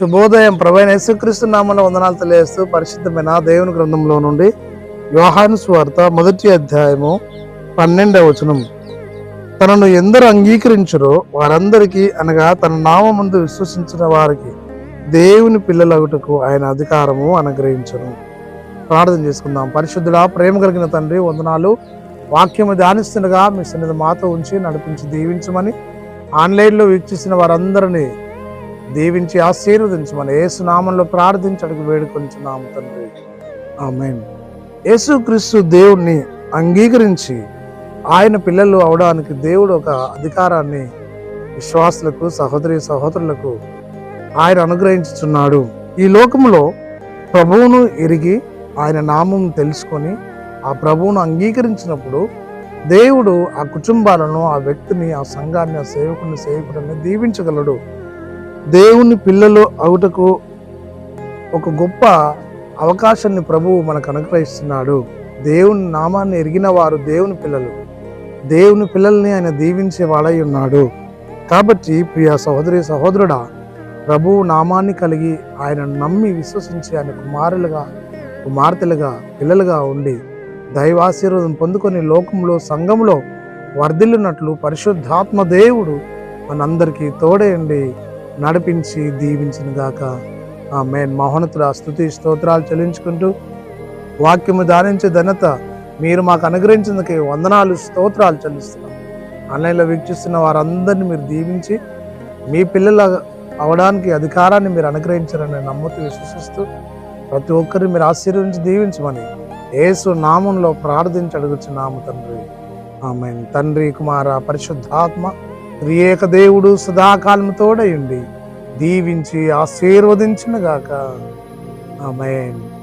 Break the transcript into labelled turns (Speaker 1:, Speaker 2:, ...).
Speaker 1: శుభోదయం. ప్రభైన యేసుక్రీస్తు నామన వందనాలు తెలియజేస్తూ పరిశుద్ధమైన దేవుని గ్రంథంలో నుండి యోహాను స్వార్త మొదటి అధ్యాయము పన్నెండవ వచనం. తనను ఎందరు అంగీకరించరో వారందరికీ అనగా తన నామందు విశ్వసించిన వారికి దేవుని పిల్లలగుటకు ఆయన అధికారము అనుగ్రహించను. ప్రార్థన చేసుకుందాం. పరిశుద్ధుడా ప్రేమ కలిగిన తండ్రి వందనాలు. వాక్యము ధ్యానిస్తుండగా మీ సన్నిధి మాతో ఉంచి నడిపించి దీవించమని ఆన్లైన్లో వీక్షిస్తున్న వారందరినీ దీవించి ఆశీర్వదించమని యేసు నామంలో ప్రార్థించి అడుగు వేడుకొంచున్నాము తండ్రి. ఆమె యేసుక్రీస్తు దేవుణ్ణి అంగీకరించి ఆయన పిల్లలు అవడానికి దేవుడు ఒక అధికారాన్ని విశ్వాసులకు సహోదరి సహోదరులకు ఆయన అనుగ్రహించుచున్నాడు. ఈ లోకంలో ప్రభువును ఎరిగి ఆయన నామం తెలుసుకొని ఆ ప్రభువును అంగీకరించినప్పుడు దేవుడు ఆ కుటుంబాలను ఆ వ్యక్తిని ఆ సంఘాన్ని ఆ సేవకుని సేవకుడిని దీవించగలడు. దేవుని పిల్లలు అవుటకు ఒక గొప్ప అవకాశాన్ని ప్రభువు మనకు అనుగ్రహిస్తున్నాడు. దేవుని నామాన్ని ఎరిగిన వారు దేవుని పిల్లలు. దేవుని పిల్లల్ని ఆయన దీవించే వాడై ఉన్నాడు. కాబట్టి ప్రియ సహోదరి సహోదరుడా ప్రభువు నామాన్ని కలిగి ఆయన నమ్మి విశ్వసించి ఆయన కుమారులుగా కుమార్తెలుగా పిల్లలుగా ఉండి దైవాశీర్వాదం పొందుకొని లోకంలో సంఘంలో వర్ధిల్లినట్లు పరిశుద్ధాత్మ దేవుడు మనందరికీ తోడేయండి నడిపించి దీవించిన గాక. ఆ మేన్ మహోన్నతుల స్థుతి స్తోత్రాలు చెల్లించుకుంటూ వాక్యము దానించే ఘనత మీరు మాకు అనుగ్రహించినందుకే వందనాలు స్తోత్రాలు చెల్లిస్తున్నాం. ఆన్లైన్లో వీక్షిస్తున్న వారందరినీ మీరు దీవించి మీ పిల్లల అవడానికి అధికారాన్ని మీరు అనుగ్రహించారని నమ్ముతూ విశ్వసిస్తూ ప్రతి ఒక్కరిని మీరు ఆశీర్వించి దీవించమని యేసు నామంలో ప్రార్థించి అడుగుచున్నాము తండ్రి. ఆమె తండ్రి కుమార పరిశుద్ధాత్మ త్రియేక దేవుడు సదాకాలం తోడయుండి దీవించి ఆశీర్వదించినగాక. ఆమెన్.